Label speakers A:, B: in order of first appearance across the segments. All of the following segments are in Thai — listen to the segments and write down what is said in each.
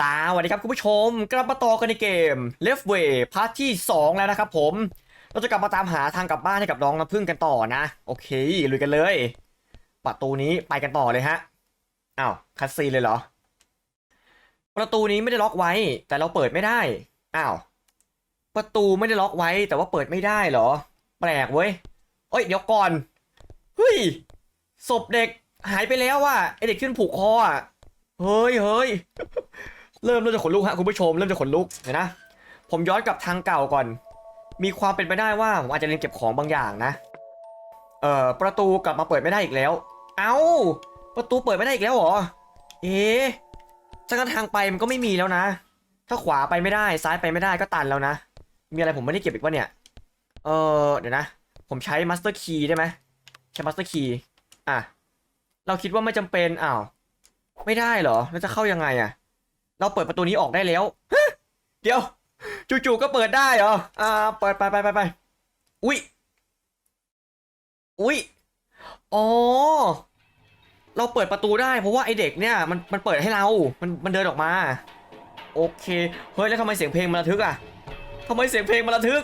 A: สวัสดีครับคุณผู้ชม กลับมาต่อกันในเกม Left Way พาร์ทที่ 2 แล้วนะครับผม เราจะกลับมาตามหาทางกลับบ้านให้กับน้องน้ำพึ่งกันต่อนะ โอเคลุยกันเลย ประตูนี้ไปกันต่อเลยฮะอ้าวคัสซีเลยเหรอ ประตูนี้ไม่ได้ล็อกไว้ แต่เราเปิดไม่ได้อ้าวประตูไม่ได้ล็อกไว้ แต่ว่าเปิดไม่ได้เหรอ แปลกเว้ยเอ้ยเดี๋ยวก่อนเฮ้ยศพเด็กหายไปแล้วว่ะไอเด็กขึ้นผูกคออะเฮ้ยเฮ้ย เริ่มเริ่มจะขนลุกฮะคุณผู้ชมเริ่มจะขนลุกเดี๋ยนะ ผมย้อนกลับทางเก่าก่อน มีความเป็นไปได้ว่าผมอาจจะลืมเก็บของบางอย่างนะ เอ่อประตูกลับมาเปิดไม่ได้อีกแล้ว เอ้า ประตูเปิดไม่ได้อีกแล้วเหรอ เอ๊ะจังทางไปมันก็ไม่มีแล้วนะ ถ้าขวาไปไม่ได้ซ้ายไปไม่ได้ก็ตันแล้วนะ มีอะไรผมไม่ได้เก็บอีกวะเนี่ย เออเดี๋ยวนะ ผมใช้มาสเตอร์คีย์ได้ไหมใช้มาสเตอร์คีย์อะ เราคิดว่าไม่จำเป็นอ้าวไม่ได้เหรอ แล้วจะเข้ายังไงอะ เราเปิดประตูนี้ออกได้แล้วเดี๋ยวจู่ๆก็เปิดได้เหรอ อ่า เปิดไปไปไปไปอุ้ย อุ้ย อ๋อ เราเปิดประตูได้เพราะว่าไอเด็กเนี่ยมันมันเปิดให้เรา มันมันเดินออกมา โอเค เฮ้ยแล้วทำไมเสียงเพลงมันระทึกอะทำไมเสียงเพลงมันระทึก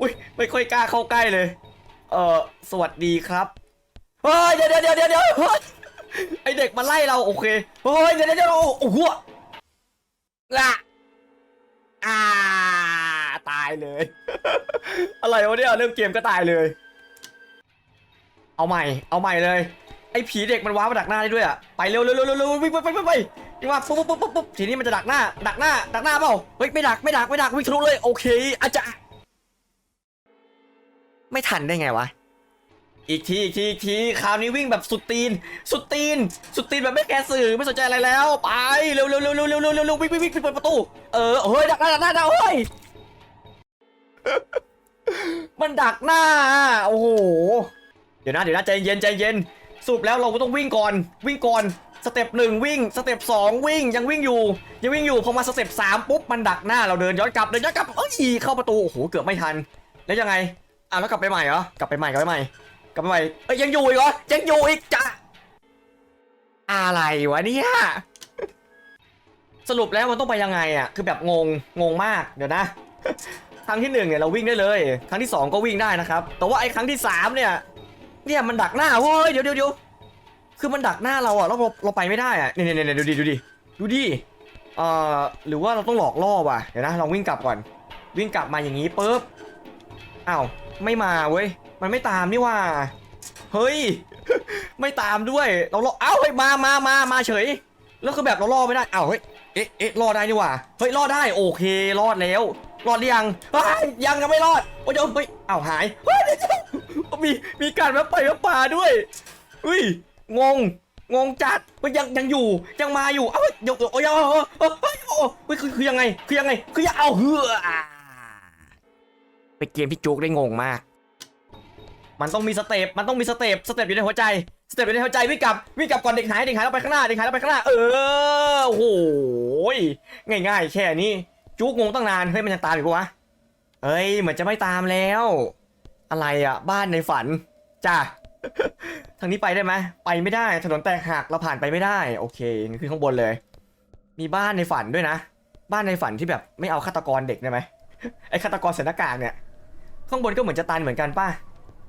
A: อุ้ยไม่ค่อยกล้าเข้าใกล้เลย เออสวัสดีครับเฮ้ยเดี๋ยวเดี๋ยวเดี๋ยวเดี๋ยวไอเด็กมาไล่เราโอเค เฮ้ยเดี๋ยวเดี๋ยวเดี๋ยวโอ้โห ละอ่า ตายเลย อะไรวะเนี่ยเริ่มเกมก็ตายเลย เอาใหม่ เอาใหม่เลย ไอ้ผีเด็กมันว้ามาดักหน้าได้ด้วยอะ ไปเร็วเร็วเร็วเร็ววิ่งไปไปไปไปวิ่งมาปุ๊บปุ๊บปุ๊บปุ๊บทีนี้มันจะดักหน้า ดักหน้า ดักหน้าเปล่า เฮ้ยไม่ดักไม่ดักไม่ดักวิ่งทะลุเลย โอเคอาจจะไม่ทันได้ไงวะ อีกทีอีกทีอีกทีคราวนี้วิ่งแบบสุดตีน สุดตีน สุดตีนแบบไม่แคร์สื่อไม่สนใจอะไรแล้ว ไปเร็วเร็วเร็วเร็วเร็วเร็วเร็วเร็ววิ่งวิ่งวิ่งเปิดประตูเออเฮ้ยดักหน้าดักหน้าดักเฮ้ยมันดักหน้าโอ้โหเดี๋ยวนะเดี๋ยวนะใจเย็นใจเย็นสรุปแล้วเราก็ต้องวิ่งก่อน วิ่งก่อนสเต็ปหนึ่งวิ่งสเต็ปสองวิ่งยังวิ่งอยู่ยังวิ่งอยู่พอมาสเต็ปสามปุ๊บมันดักหน้าเราเดินย้อนกลับเดินย้อนกลับเอ้ยเข้าประตูโอ้โหเกือบไม่ทัน แล้วยังไงอะแล้วกลับไปใหม่เหรอกลับไปใหม่กลับไปใหม่ กลับไปใหม่เอ้ยยังอยู่อีกเหรอยังอยู่อีกจ้ะอะไรวะเนี่ยสรุปแล้วมันต้องไปยังไงอะคือแบบงงงงมากเดี๋ยวนะ ครั้งที่หนึ่งเนี่ยเราวิ่งได้เลย ครั้งที่สองก็วิ่งได้นะครับ แต่ว่าไอ้ครั้งที่สามเนี่ยเนี่ยมันดักหน้าเว้ยเดี๋ยวเดี๋ยวเดี๋ยวคือมันดักหน้าเราอะแล้วเราเราไปไม่ได้อะเนี่ยเนี่ยเนี่ยดูดิดูดิดูดิเอ่อหรือว่าเราต้องหลอกล่อว่ะเดี๋ยวนะลองวิ่งกลับก่อน วิ่งกลับมาอย่างนี้ปุ๊บ อ้าวไม่มาเว้ย มันไม่ตามนี่ว่า เฮ้ย ไม่ตามด้วย เราล่อเอ้าเฮ้ยมามามามาเฉย แล้วคือแบบเราล่อไม่ได้อ้าวเฮ้ย เอ๊ะเอ๊ะรอดได้นี่ว่า เฮ้ยรอดได้โอเครอดแล้ว รอดหรือยังยังยังไม่รอด โอ้ยเฮ้ยอ้าวหายเฮ้ยเดี๋ยวเดี๋ยวมีมีการแวะไปแวะป่าด้วยอุ้ยงงงงจัดมันยังยังอยู่ยังมาอยู่ เอ้าเฮ้ยเดี๋ยวเดี๋ยวโอ้ยเอ้าเฮ้ยโอ้ยคือคือยังไง คือยังไง คือยังเอาเหือ เป็นเกมที่จุกได้งงมาก มันต้องมีสเต็ปมันต้องมีสเต็ปสเต็ปอยู่ในหัวใจสเต็ปอยู่ในหัวใจวิ่งกลับวิ่งกลับก่อนเด็กหายเด็กหายแล้วไปข้างหน้าเด็กหายแล้วไปข้างหน้าเออโอ้โหง่ายๆแค่นี้จุกงงตั้งนานเฮ้ยมันยังตามอยู่ปะวะเฮ้ยเหมือนจะไม่ตามแล้ว อะไรอะ บ้านในฝันจ้าทางนี้ไปได้ไหมไปไม่ได้ถนนแตกหักเราผ่านไปไม่ได้ โอเคนี่คือข้างบนเลย มีบ้านในฝันด้วยนะ บ้านในฝันที่แบบไม่เอาฆาตกรเด็กได้ไหมไอฆาตกรใส่หน้ากากเนี่ย ข้างบนก็เหมือนจะตันเหมือนกันป่ะ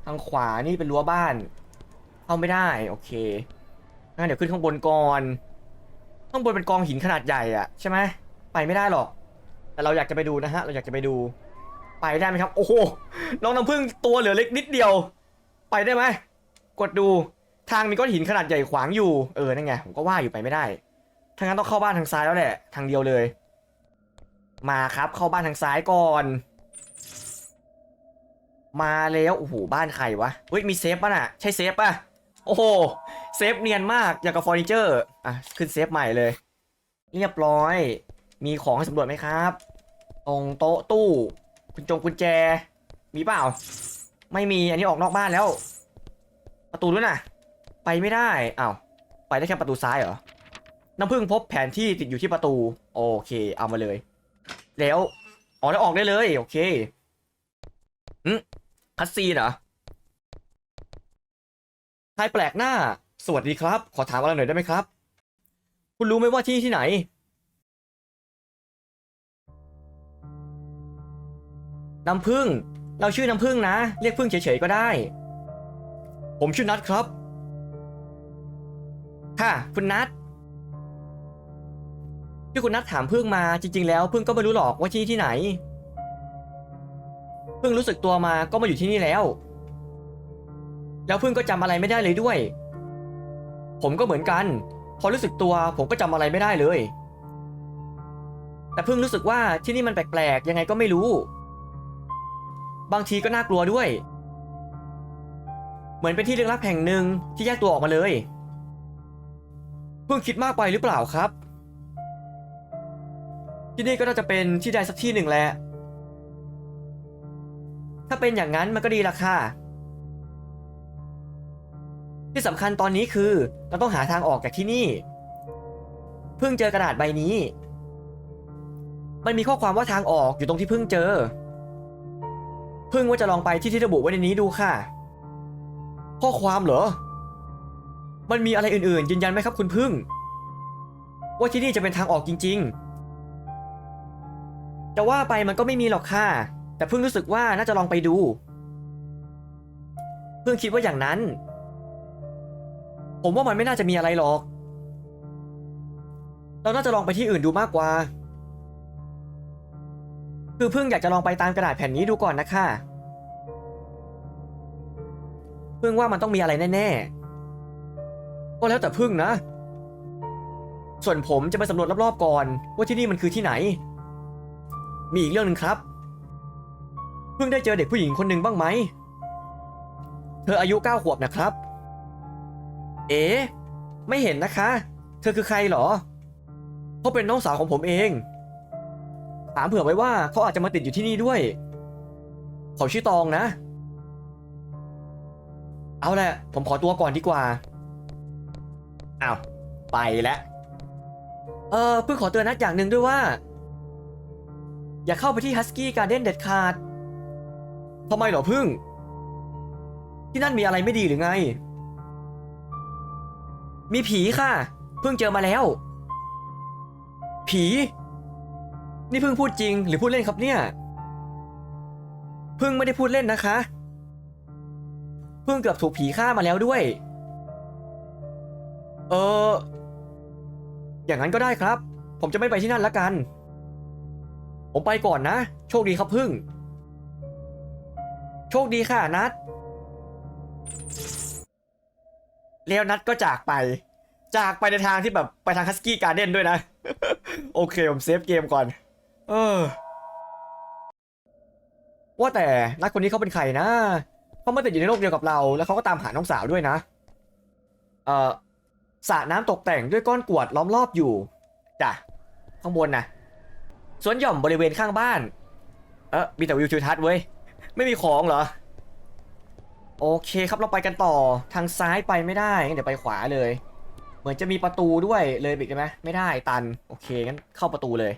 A: ทางขวานี่เป็นรั้วบ้าน เข้าไม่ได้ โอเคงั้นเดี๋ยวขึ้นข้างบนก่อน ข้างบนเป็นกองหินขนาดใหญ่อะใช่ไหมไปไม่ได้หรอก แต่เราอยากจะไปดูนะฮะ เราอยากจะไปดู ไปได้ไหมครับ โอ้โห น้องน้ำพึ่งตัวเหลือเล็กนิดเดียว ไปได้ไหม กดดู ทางมีก้อนหินขนาดใหญ่ขวางอยู่ เออ นั่นไง ผมก็ว่าอยู่ไปไม่ได้ถ้างนั้นต้องเข้าบ้านทางซ้ายแล้วแหละ ทางเดียวเลย มาครับ เข้าบ้านทางซ้ายก่อน มาแล้วโอ้โหบ้านใครวะเฮ้ยมีเซฟป่ะน่ะใช่เซฟป่ะโอ้โหเซฟเนียนมากอย่างกับเฟอร์นิเจอร์อะขึ้นเซฟใหม่เลย เรียบร้อย มีของให้สำรวจไหมครับ ตรงโต๊ะตู้กุญจงกุญแจ มีเปล่า ไม่มีอันนี้ออกนอกบ้านแล้ว ประตูด้วยน่ะ ไปไม่ได้อ้าวไปได้แค่ประตูซ้ายเหรอน้ำพึ่งพบแผนที่ติดอยู่ที่ประตู โอเค เอามาเลย แล้วอ๋อแล้วออกได้เลย โอเคอืม คัสซีนเหรอชายแปลกหน้า สวัสดีครับ ขอถามอะไรหน่อยได้ไหมครับ คุณรู้ไหมว่าที่ที่ไหน น้ำพึ่ง เราชื่อน้ำพึ่งนะ เรียกพึ่งเฉยๆก็ได้ ผมชื่อนัทครับ ค่ะ คุณนัทที่คุณนัทถามพึ่งมาจริง ๆ แล้วพึ่งก็ไม่รู้หรอกว่าที่ที่ไหน พึ่งรู้สึกตัวมาก็มาอยู่ที่นี่แล้ว แล้วพึ่งก็จำอะไรไม่ได้เลยด้วย ผมก็เหมือนกัน พอรู้สึกตัวผมก็จำอะไรไม่ได้เลย แต่พึ่งรู้สึกว่าที่นี่มันแปลกๆยังไงก็ไม่รู้ บางทีก็น่ากลัวด้วย เหมือนเป็นที่ลึกลับแห่งหนึ่งที่แยกตัวออกมาเลย เพิ่งคิดมากไปหรือเปล่าครับ ที่นี่ก็น่าจะเป็นที่ใดสักที่หนึ่งแหละ ถ้าเป็นอย่างนั้นมันก็ดีละค่ะ ที่สำคัญตอนนี้คือเราต้องหาทางออกจากที่นี่ เพิ่งเจอกระดาษใบนี้ มันมีข้อความว่าทางออกอยู่ตรงที่เพิ่งเจอ เพิ่งว่าจะลองไปที่ที่ระบุไว้ในนี้ดูค่ะ ข้อความเหรอ มันมีอะไรอื่นๆ ยืนยันไหมครับคุณพึ่ง ว่าที่นี่จะเป็นทางออกจริง ๆ จะว่าไปมันก็ไม่มีหรอกค่ะ แต่เพิ่งรู้สึกว่าน่าจะลองไปดู เพิ่งคิดว่าอย่างนั้น ผมว่ามันไม่น่าจะมีอะไรหรอก เราน่าจะลองไปที่อื่นดูมากกว่า คือเพิ่งอยากจะลองไปตามกระดาษแผ่นนี้ดูก่อนนะคะเพิ่งว่ามันต้องมีอะไรแน่ๆ ก็แล้วแต่พึ่งนะ ส่วนผมจะไปสำรวจรอบๆก่อน ว่าที่นี่มันคือที่ไหน มีอีกเรื่องหนึ่งครับ เพิ่งได้เจอเด็กผู้หญิงคนหนึ่งบ้างไหม เธออายุเก้าขวบนะครับ เอ๋ไม่เห็นนะคะ เธอคือใครเหรอเขาเป็นน้องสาวของผมเอง ถามเผื่อไว้ว่าเขาอาจจะมาติดอยู่ที่นี่ด้วย เขาชื่อตองนะ เอาแหละ ผมขอตัวก่อนดีกว่า อ้าว ไปแล้ว เออเพิ่งขอเตือนนัดอย่างหนึ่งด้วยว่า อย่าเข้าไปที่ Husky Garden เด็ดขาด ทำไมเหรอพึ่ง ที่นั่นมีอะไรไม่ดีหรือไง มีผีค่ะ เพิ่งเจอมาแล้ว ผี นี่เพิ่งพูดจริงหรือพูดเล่นครับเนี่ย เพิ่งไม่ได้พูดเล่นนะคะ เพิ่งเกือบถูกผีฆ่ามาแล้วด้วย เออ อย่างนั้นก็ได้ครับ ผมจะไม่ไปที่นั่นละกัน ผมไปก่อนนะ โชคดีครับพึ่ง โชคดีค่ะนัดแล้วนัดก็จากไป จากไปในทางที่แบบไปทางฮัสกี้การ์เด้นด้วยนะ โอเค ผมเซฟเกมก่อน เออ ว่าแต่นักคนนี้เขาเป็นใครนะเขามาติดอยู่ในโลกเดียวกับเรา แล้วเขาก็ตามหาน้องสาวด้วยนะ เอ่อสระน้ำตกแต่งด้วยก้อนกรวดล้อมรอบอยู่จ้ะข้างบนนะสวนหย่อมบริเวณข้างบ้าน เออมีแต่วิวทิวทัศน์เว้ย ไม่มีของเหรอ โอเคครับเราไปกันต่อทางซ้ายไปไม่ได้งั้นเดี๋ยวไปขวาเลย เหมือนจะมีประตูด้วยเลยบิกได้ไหมไม่ได้ตัน โอเคงั้นเข้าประตูเลย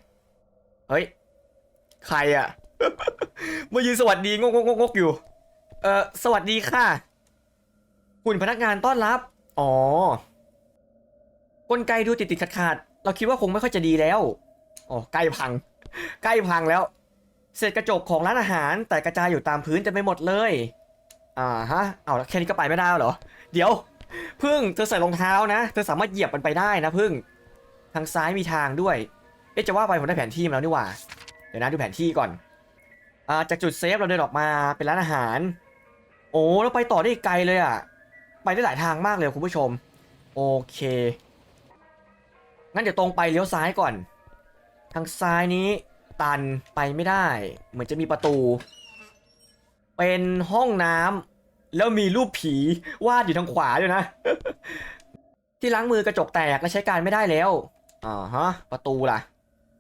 A: เฮ้ย ใครอะมายืนสวัสดีงกงกงกอยู่ เออสวัสดีค่ะ คุณพนักงานต้อนรับ อ๋อกลไกดูติดติดขาดขาดเราคิดว่าคงไม่ค่อยจะดีแล้ว อ๋อใกล้พัง ใกล้พังแล้ว เศษกระจกของร้านอาหาร แต่กระจายอยู่ตามพื้นเต็มไปหมดเลย อ่าฮะ เอาแล้วแค่นี้ก็ไปไม่ได้เหรอ เดี๋ยว พึ่งเธอใส่รองเท้านะ เธอสามารถเหยียบมันไปได้นะพึ่ง ทางซ้ายมีทางด้วย เอ๊ะจะว่าไปผมได้แผนที่มาแล้วนี่หว่า เดี๋ยวนะดูแผนที่ก่อน อ่าจากจุดเซฟเราเดินออกมาเป็นร้านอาหาร โอ้เราไปต่อได้ไกลเลยอะ ไปได้หลายทางมากเลยคุณผู้ชม โอเค งั้นเดี๋ยวตรงไปเลี้ยวซ้ายก่อน ทางซ้ายนี้ ตันไปไม่ได้ เหมือนจะมีประตู เป็นห้องน้ำแล้วมีรูปผีวาดอยู่ทางขวาด้วยนะ ที่ล้างมือกระจกแตกและใช้การไม่ได้แล้วอ่าฮะประตูล่ะ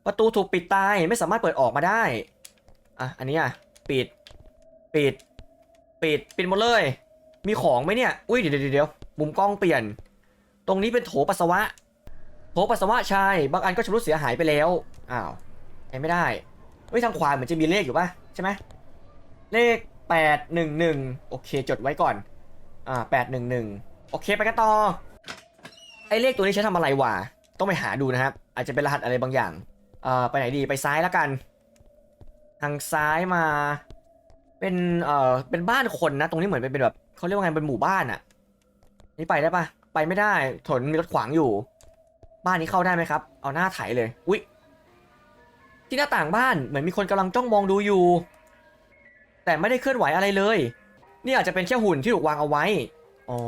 A: ประตูถูกปิดตายไม่สามารถเปิดออกมาได้อะอันนี้อะปิด ปิด ปิดปิดหมดเลย มีของไหมเนี่ยอุ้ยเดี๋ยวเดี๋ยวเดี๋ยวมุมกล้องเปลี่ยน ตรงนี้เป็นโถปัสสาวะโถปัสสาวะชายบางอันก็ชำรุดเสียหายไปแล้วอ้าว ใช้ไม่ได้เฮ้ยทางขวาเหมือนจะมีเลขอยู่ป่ะใช่ไหมเลขแปดหนึ่งหนึ่งโอเคจดไว้ก่อนอ่าแปดหนึ่งหนึ่งโอเคไปกันต่อไอ้เลขตัวนี้ใช้ทำอะไรวะต้องไปหาดูนะครับ อาจจะเป็นรหัสอะไรบางอย่างอ่าไปไหนดีไปซ้ายแล้วกัน ทางซ้ายมา เป็นเอ่อเป็นบ้านคนนะ ตรงนี้เหมือนเป็นเป็นแบบเขาเรียกว่าไงเป็นหมู่บ้านอะนี่ไปได้ปะไปไม่ได้ถนนมีรถขวางอยู่ บ้านนี้เข้าได้ไหมครับ เอาหน้าไถเลย อุ๊ย ที่หน้าต่างบ้านเหมือนมีคนกำลังจ้องมองดูอยู่ แต่ไม่ได้เคลื่อนไหวอะไรเลย นี่อาจจะเป็นแค่หุ่นที่ถูกวางเอาไว้ อ๋อ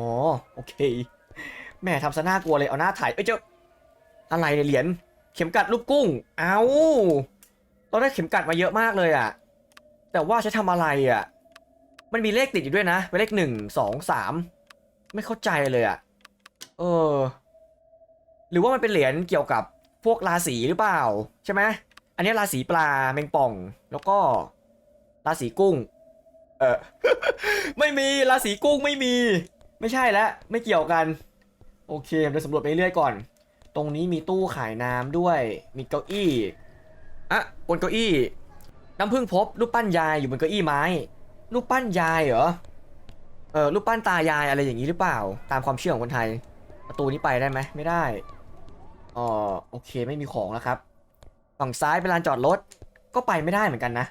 A: โอเคแม่ทำซะน่ากลัวเลยเอาหน้าถ่ายเอ้ยเจ้าอะไรเนี่ยเหรียญเข็มกัดรูปกุ้ง เอาเราได้เข็มกัดมาเยอะมากเลยอะแต่ว่าใช้ทำอะไรอะมันมีเลขติดอยู่ด้วยนะเป็นเลขหนึ่งสองสามไม่เข้าใจเลยอะเออ หรือว่ามันเป็นเหรียญเกี่ยวกับพวกราศีหรือเปล่า ใช่ไหม อันนี้ราศีปลาแมงป่อง แล้วก็ราศีกุ้ง เออ ไม่มีราศีกุ้งไม่มี ไม่ใช่แล้วไม่เกี่ยวกัน โอเคเดี๋ยวสำรวจไปเรื่อยก่อน ตรงนี้มีตู้ขายน้ำด้วย มีเก้าอี้อะบนเก้าอี้ น้ำพึ่งพบรูปปั้นยายอยู่บนเก้าอี้ไม้รูปปั้นยายเหรอเออรูปปั้นตายายอะไรอย่างนี้หรือเปล่า ตามความเชื่อของคนไทย ประตูนี้ไปได้ไหมไม่ได้อ๋อโอเคไม่มีของแล้วครับ ฝั่งซ้ายเป็นลานจอดรถ ก็ไปไม่ได้เหมือนกันนะ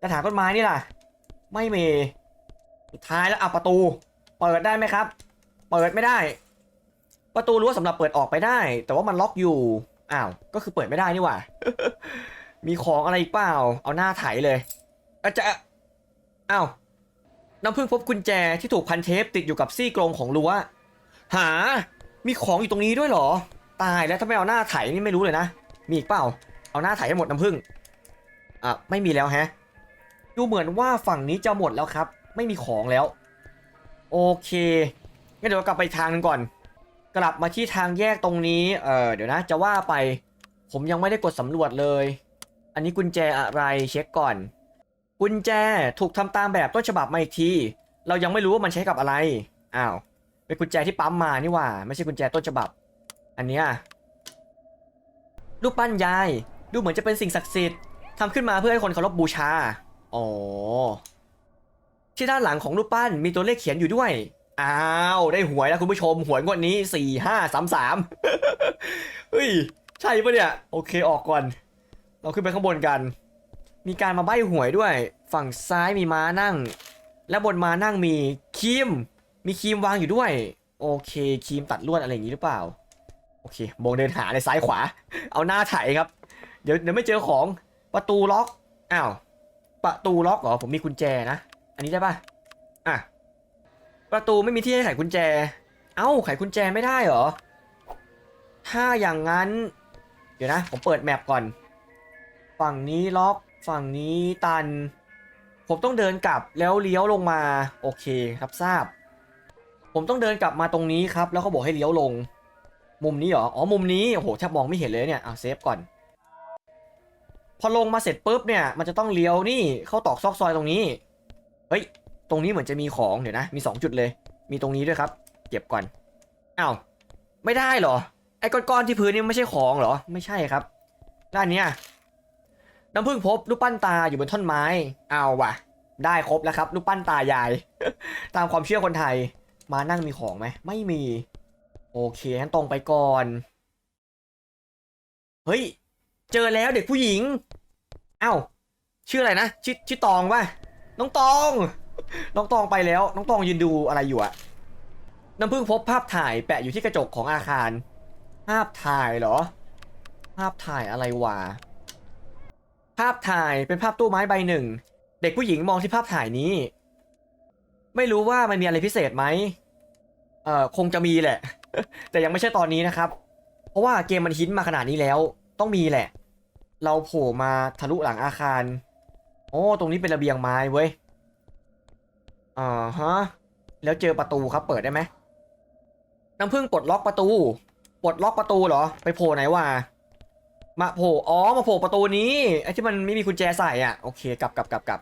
A: กระถางต้นไม้นี่ล่ะ ไม่มี สุดท้ายแล้วอะประตู เปิดได้ไหมครับ เปิดไม่ได้ ประตูรั้วสำหรับเปิดออกไปได้ แต่ว่ามันล็อกอยู่อ้าวก็คือเปิดไม่ได้นี่หว่า มีของอะไรอีกเปล่า เอาหน้าไถเลยอาจจะอ้าวน้ำพึ่งพบกุญแจที่ถูกพันเทปติดอยู่กับซี่กรงของรั้วหา มีของอยู่ตรงนี้ด้วยเหรอ ตายแล้วถ้าไม่เอาหน้าไถนี่ไม่รู้เลยนะ มีอีกเปล่า เอาหน้าไถให้หมดน้ำพึ่งอะไม่มีแล้วแฮะ ดูเหมือนว่าฝั่งนี้จะหมดแล้วครับ ไม่มีของแล้ว โอเคงั้นเดี๋ยวกลับไปทางนึงก่อน กลับมาที่ทางแยกตรงนี้ เออเดี๋ยวนะจะว่าไป ผมยังไม่ได้กดสำรวจเลย อันนี้กุญแจอะไรเช็คก่อน กุญแจถูกทำตามแบบต้นฉบับมาอีกที เรายังไม่รู้ว่ามันใช้กับอะไร อ้าว เป็นกุญแจที่ปั๊มมานี่ว่า ไม่ใช่กุญแจต้นฉบับ อันเนี้ยรูปปั้นยาย ดูเหมือนจะเป็นสิ่งศักดิ์สิทธิ์ทำขึ้นมาเพื่อให้คนเคารพบูชา อ๋อ ที่ด้านหลังของรูปปั้นมีตัวเลขเขียนอยู่ด้วย อ้าว ได้หวยแล้วคุณผู้ชม หวยงวดนี้สี่ห้าสามสามเฮ้ย ใช่ปะเนี่ย โอเคออกก่อน เราขึ้นไปข้างบนกัน มีการมาใบ้หวยด้วย ฝั่งซ้ายมีม้านั่ง และบนม้านั่งมีครีม มีครีมวางอยู่ด้วย โอเคครีมตัดลวดอะไรอย่างนี้หรือเปล่า โอเคมองเดินหาในซ้ายขวา เอาหน้าไถครับ เดี๋ยวเดี๋ยวไม่เจอของประตูล็อกอ้าวประตูล็อกเหรอผมมีกุญแจนะอันนี้ได้ปะอะประตูไม่มีที่ให้ไขกุญแจ เอ้าไขกุญแจไม่ได้เหรอถ้าอย่างนั้น เดี๋ยวนะ ผมเปิดแมปก่อน ฝั่งนี้ล็อกฝั่งนี้ตัน ผมต้องเดินกลับแล้วเลี้ยวลงมาโอเคครับทราบ ผมต้องเดินกลับมาตรงนี้ครับ แล้วเขาบอกให้เลี้ยวลง มุมนี้เหรออ๋อมุมนี้โอ้โหแทบมองไม่เห็นเลยเนี่ยเอะเซฟก่อน พอลงมาเสร็จปุ๊บเนี่ยมันจะต้องเลี้ยวนี่เข้าตอกซอกซอยตรงนี้ เฮ้ย ตรงนี้เหมือนจะมีของเดี๋ยวนะ มี 2 จุดเลย มีตรงนี้ด้วยครับ เก็บก่อนอ้าวไม่ได้เหรอ ไอ้ก้อนๆที่พื้นนี่ไม่ใช่ของเหรอ ไม่ใช่ครับ ด้านเนี้ยน้ำพึ่งพบรูปปั้นตาอยู่บนท่อนไม้ เอาว่ะ ได้ครบแล้วครับรูปปั้นตายาย ตามความเชื่อคนไทย มานั่งมีของไหม ไม่มี โอเคงั้นตรงไปก่อน เฮ้ย เจอแล้วเด็กผู้หญิง เอ้า ชื่ออะไรนะชื่อชื่อตองป่ะน้องตอง น้องตองไปแล้ว น้องตองยืนดูอะไรอยู่อะน้ำพึ่งพบภาพถ่ายแปะอยู่ที่กระจกของอาคาร ภาพถ่ายเหรอ ภาพถ่ายอะไรวะ ภาพถ่ายเป็นภาพตู้ไม้ใบหนึ่ง เด็กผู้หญิงมองที่ภาพถ่ายนี้ ไม่รู้ว่ามันมีอะไรพิเศษไหม เอ่อ คงจะมีแหละ แต่ยังไม่ใช่ตอนนี้นะครับ เพราะว่าเกมมันฮิตมาขนาดนี้แล้ว ต้องมีแหละ เราโผล่มาทะลุหลังอาคาร โอ้ ตรงนี้เป็นระเบียงไม้เว้ย อ่าฮะ แล้วเจอประตูครับ เปิดได้ไหมน้ำพึ่งปลดล็อกประตู ปลดล็อกประตูเหรอ ไปโผล่ไหนวะ มาโผล่ อ๋อ มาโผล่ประตูนี้ ไอ้ที่มันไม่มีกุญแจใส่อะ โอเค กลับกลับกลับกลับ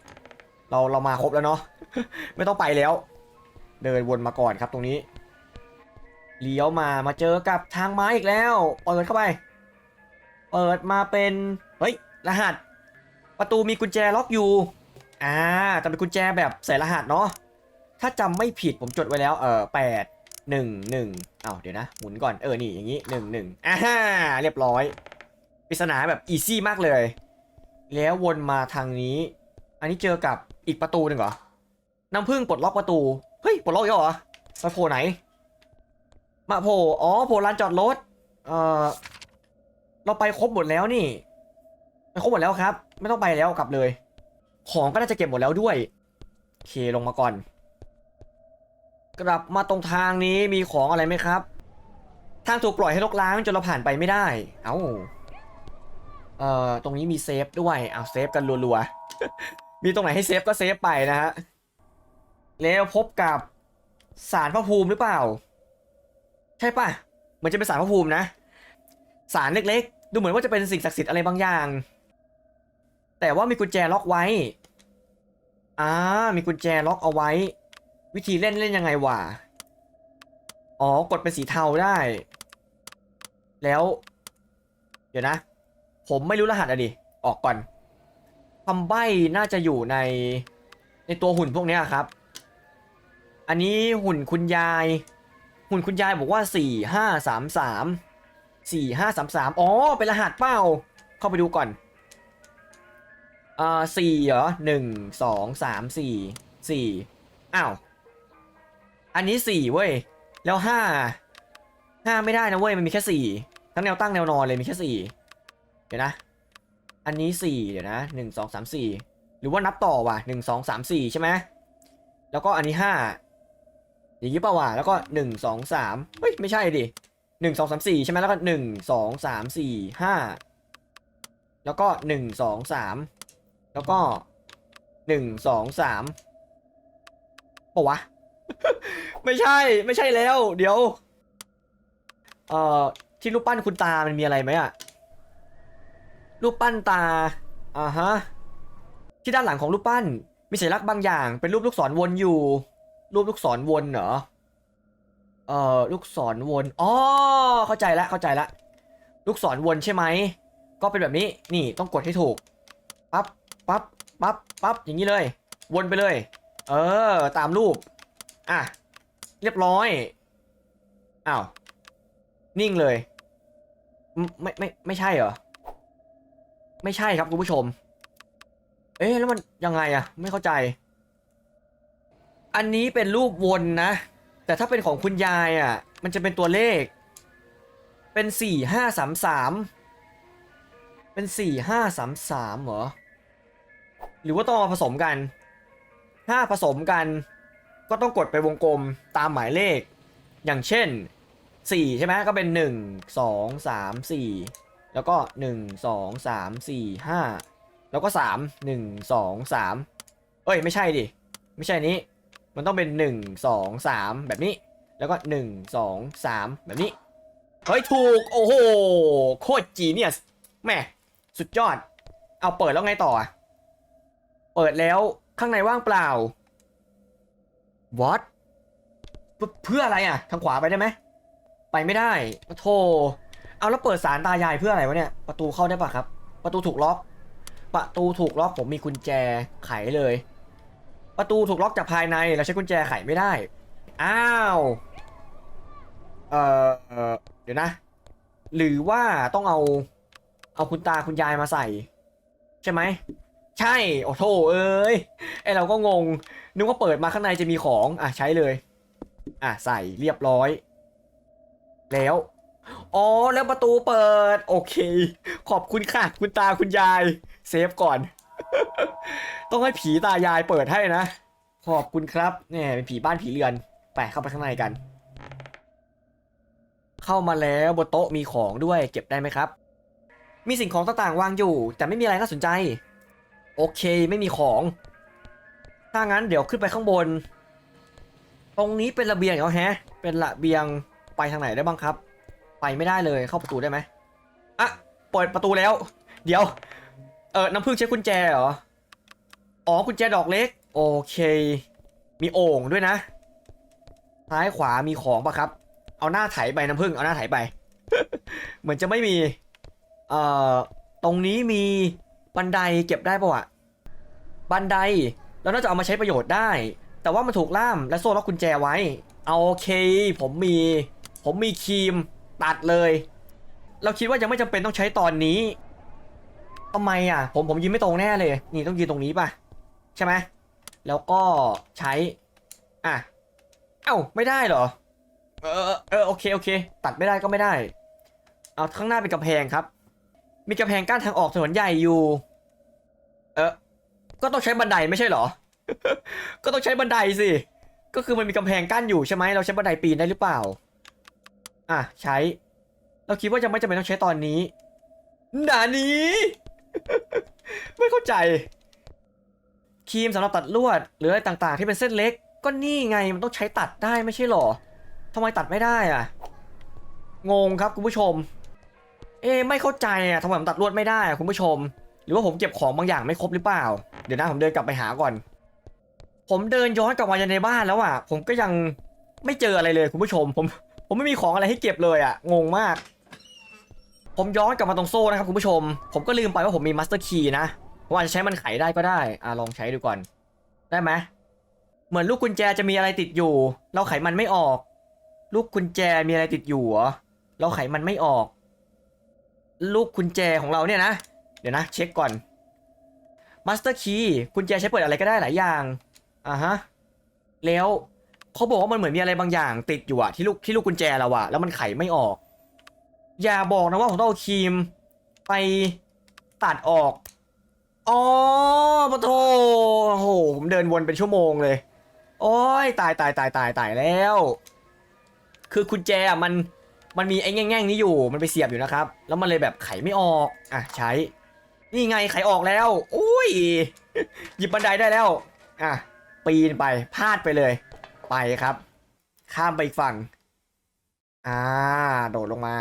A: เราเรามาครบแล้วเนาะ ไม่ต้องไปแล้ว เดินวนมาก่อนครับตรงนี้ เลี้ยวมา มาเจอกับทางไม้อีกแล้ว เปิดเข้าไป เปิดมาเป็น เฮ้ย รหัส ประตูมีกุญแจล็อกอยู่ อ่า แต่เป็นกุญแจแบบใส่รหัสเนาะ ถ้าจำไม่ผิดผมจดไว้แล้ว เออแปดหนึ่งหนึ่งอ้าวเดี๋ยวนะ หมุนก่อน เออ นี่อย่างนี้หนึ่งหนึ่งอ่าฮ่าเรียบร้อย ปริศนาแบบอีซี่มากเลย แล้ววนมาทางนี้ อันนี้เจอกับอีกประตูหนึ่งเหรอ น้ำพึ่งปลดล็อกประตู เฮ้ย ปลดล็อกอีกเหรอไปโผล่ไหน มาโผล่ อ๋อ โผล่ลานจอดรถ เอ่อ เราไปครบหมดแล้วนี่ไปครบหมดแล้วครับ ไม่ต้องไปแล้วกลับเลย ของก็น่าจะเก็บหมดแล้วด้วยโอเคลงมาก่อน กลับมาตรงทางนี้มีของอะไรไหมครับ ทางถูกปล่อยให้ลกล้างจนเราผ่านไปไม่ได้ เอ้าเอ่อตรงนี้มีเซฟด้วยเอาเซฟกันรัวๆ มีตรงไหนให้เซฟก็เซฟไปนะฮะแล้วพบกับสารพระภูมิหรือเปล่า ใช่ป่ะเหมือนจะเป็นสารพระภูมินะสารเล็ก ดูเหมือนว่าจะเป็นสิ่งศักดิ์สิทธิ์อะไรบางอย่าง แต่ว่ามีกุญแจล็อกไว้ อ่า มีกุญแจล็อกเอาไว้ วิธีเล่นเล่นยังไงวะ อ๋อ กดเป็นสีเทาได้ แล้ว เดี๋ยวนะ ผมไม่รู้รหัสอะดิ ออกก่อนคำใบ้น่าจะอยู่ใน ในตัวหุ่นพวกนี้ครับ อันนี้หุ่นคุณยาย หุ่นคุณยายบอกว่าสี่ห้าสามสาม สี่ห้าสามสามอ๋อ เป็นรหัสเปล่าเข้าไปดูก่อนอ่าสี่เหรอหนึ่งสองสามสี่สี่อ้าว อันนี้สี่เว้ย แล้วห้าห้าไม่ได้นะเว้ย มันมีแค่สี่ทั้งแนวตั้งแนวนอนเลยมีแค่สี่เดี๋ยวนะ อันนี้สี่เดี๋ยวนะหนึ่งสองสามสี่หรือว่านับต่อว่ะหนึ่งสองสามสี่ใช่ไหมแล้วก็อันนี้ห้าอย่างนี้เปล่าวะแล้วก็หนึ่งสองสามเฮ้ย ไม่ใช่ดิ หนึ่งสองสามสี่ใช่ไหมแล้วก็หนึ่งสองสามสี่ห้าแล้วก็หนึ่งสองสามแล้วก็หนึ่งสองสามปะวะ ไม่ใช่ไม่ใช่แล้ว เดี๋ยว เอ่อ ที่รูปปั้นคุณตามันมีอะไรไหมอะรูปปั้นตาอ่าฮะที่ด้านหลังของรูปปั้น มีสัญลักษณ์บางอย่างเป็นรูปลูกศรวนอยู่ รูปลูกศรวนเหรอ เอ่อลูกศรวนอ๋อเข้าใจละเข้าใจละลูกศรวนใช่ไหมก็เป็นแบบนี้นี่ต้องกดให้ถูกปั๊บปั๊บปั๊บปั๊บอย่างนี้เลย วนไปเลย เออ ตามรูป อะ เรียบร้อยอ้าวนิ่งเลย ไม่ไม่ไม่ไม่ใช่เหรอ ไม่ใช่ครับคุณผู้ชม เอ๊ะแล้วมันยังไงอะไม่เข้าใจ อันนี้เป็นรูปวนนะ แต่ถ้าเป็นของคุณยายอะ มันจะเป็นตัวเลข เป็นสี่ห้าสามสามเป็นสี่ห้าสามสามเหรอ หรือว่าต้องมาผสมกันถ้าผสมกัน ก็ต้องกดไปวงกลมตามหมายเลข อย่างเช่น4ใช่ไหมก็เป็น1 2 3 4แล้วก็1 2 3 4 5แล้วก็3 1 2 3เอ้ย ไม่ใช่ดิ ไม่ใช่นี้ มันต้องเป็น1 2 3แบบนี้ แล้วก็1 2 3แบบนี้ เฮ้ย ถูก โอ้โห โคตรจีเนียสแม่สุดยอด เอาเปิดแล้วไงต่ออะเปิดแล้วข้างในว่างเปล่า what เพื่ออะไรอะ ทางขวาไปได้ไหม ไปไม่ได้โทเอาแล้วเปิดสารตายายเพื่ออะไรวะเนี่ย ประตูเข้าได้ปะครับ ประตูถูกล็อก ประตูถูกล็อกผมมีกุญแจไขเลย ประตูถูกล็อกจากภายในเราใช้กุญแจไขไม่ได้ อ้าว เอ่อเอ่อเดี๋ยวนะ หรือว่าต้องเอา เอาคุณตาคุณยายมาใส่ ใช่ไหม ใช่ โอ้โถเอ้ย ไอเราก็งง นึกว่าเปิดมาข้างในจะมีของ อะใช้เลย อะใส่เรียบร้อย แล้ว อ๋อ แล้วประตูเปิด โอเค ขอบคุณค่ะ คุณตาคุณยาย เซฟก่อน ต้องให้ผีตายายเปิดให้นะ ขอบคุณครับเนี่ยเป็นผีบ้านผีเรือน ไปเข้าไปข้างในกัน เข้ามาแล้วบนโต๊ะมีของด้วยเก็บได้ไหมครับ มีสิ่งของต่างๆวางอยู่ แต่ไม่มีอะไรน่าสนใจ โอเคไม่มีของ ถ้างั้นเดี๋ยวขึ้นไปข้างบน ตรงนี้เป็นระเบียงเหรอแฮะ เป็นระเบียงไปทางไหนได้บ้างครับ ไปไม่ได้เลยเข้าประตูได้ไหมอะเปิดประตูแล้ว เดี๋ยว เออน้ำพึ่งใช้กุญแจเหรอ อ๋อกุญแจดอกเล็ก โอเค มีโอ่งด้วยนะ ซ้ายขวามีของปะครับ เอาหน้าไถไปน้ำพึ่งเอาหน้าไถไป เหมือนจะไม่มี เอ่อ ตรงนี้มีบันไดเก็บได้ปะวะ บันไดเราน่าจะเอามาใช้ประโยชน์ได้ แต่ว่ามันถูกล่ามและโซ่ล็อกกุญแจไว้ เอาโอเค ผมมี ผมมีครีมตัดเลย เราคิดว่ายังไม่จำเป็นต้องใช้ตอนนี้ทำไมอะ ผมผมยืนไม่ตรงแน่เลย นี่ต้องยืนตรงนี้ป่ะ ใช่ไหมแล้วก็ใช้ อะ เอ้า ไม่ได้เหรอ เออ เออ โอเค โอเค ตัดไม่ได้ก็ไม่ได้ เอาข้างหน้าเป็นกำแพงครับ มีกำแพงกั้นทางออกถนนใหญ่อยู่ เออ ก็ต้องใช้บันไดไม่ใช่เหรอ ก็ต้องใช้บันไดสิ ก็คือมันมีกำแพงกั้นอยู่ใช่ไหม เราใช้บันไดปีนได้หรือเปล่า อะ ใช้ เราคิดว่าจะไม่จำเป็นต้องใช้ตอนนี้หนานี้ ไม่เข้าใจ ครีมสำหรับตัดลวด หรืออะไรต่างๆ ที่เป็นเส้นเล็ก ก็นี่ไงมันต้องใช้ตัดได้ไม่ใช่หรอทำไมตัดไม่ได้อะ งงครับคุณผู้ชม เอ๊ไม่เข้าใจอะทำไมผมตัดลวดไม่ได้อะคุณผู้ชม หรือว่าผมเก็บของบางอย่างไม่ครบหรือเปล่า เดี๋ยวนะผมเดินกลับไปหาก่อน ผมเดินย้อนกลับมาในบ้านแล้วอะ ผมก็ยังไม่เจออะไรเลยคุณผู้ชม ผมผมไม่มีของอะไรให้เก็บเลยอะ งงมาก ผมย้อนกลับมาตรงโซ่นะครับคุณผู้ชม ผมก็ลืมไปว่าผมมีมาสเตอร์คีย์นะ ผมอาจจะใช้มันไขได้ก็ได้ อะลองใช้ดูก่อน ได้ไหมเหมือนลูกกุญแจจะมีอะไรติดอยู่ เราไขมันไม่ออก ลูกกุญแจมีอะไรติดอยู่เหรอเราไขมันไม่ออก ลูกกุญแจของเราเนี่ยนะ เดี๋ยวนะเช็คก่อนมาสเตอร์คีย์กุญแจใช้เปิดอะไรก็ได้หลายอย่างอ่าฮะแล้วเขาบอกว่ามันเหมือนมีอะไรบางอย่าง ติดอยู่อะที่ลูกที่ลูกกุญแจเราอะแล้วมันไขไม่ออก อย่าบอกนะว่าผมต้องเอาครีมไปตัดออก อ๋อปะโถโอ้โหผมเดินวนเป็นชั่วโมงเลย โอ้ยตายตายตายตายตายแล้ว คือกุญแจอะมันมันมีไอ้แง่งๆนี้อยู่มันไปเสียบอยู่นะครับ แล้วมันเลยแบบไขไม่ออกอะใช้ นี่ไงไขออกแล้วอุ้ยหยิบบันไดได้แล้วอะปีนไปพลาดไปเลย ไปครับ ข้ามไปอีกฝั่งอ่าโดดลงมา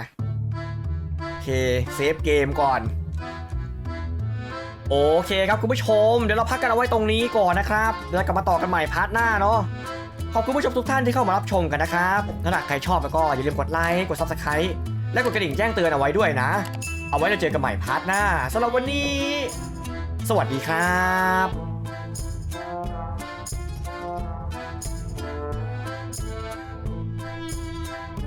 A: โอเคเซฟเกมก่อน โอเคครับคุณผู้ชม เดี๋ยวเราพักกันเอาไว้ตรงนี้ก่อนนะครับเดี๋ยวกลับมาต่อกันใหม่พาร์ทหน้าเนาะขอบคุณผู้ชมทุกท่านที่เข้ามารับชมกันนะครับถ้าหากใครชอบก็อย่าลืมกดไลค์กด subscribe และกดกระดิ่งแจ้งเตือนเอาไว้ด้วยนะ เอาไว้เราเจอกันใหม่พาร์ทหน้าสำหรับวันนี้ สวัสดีครับ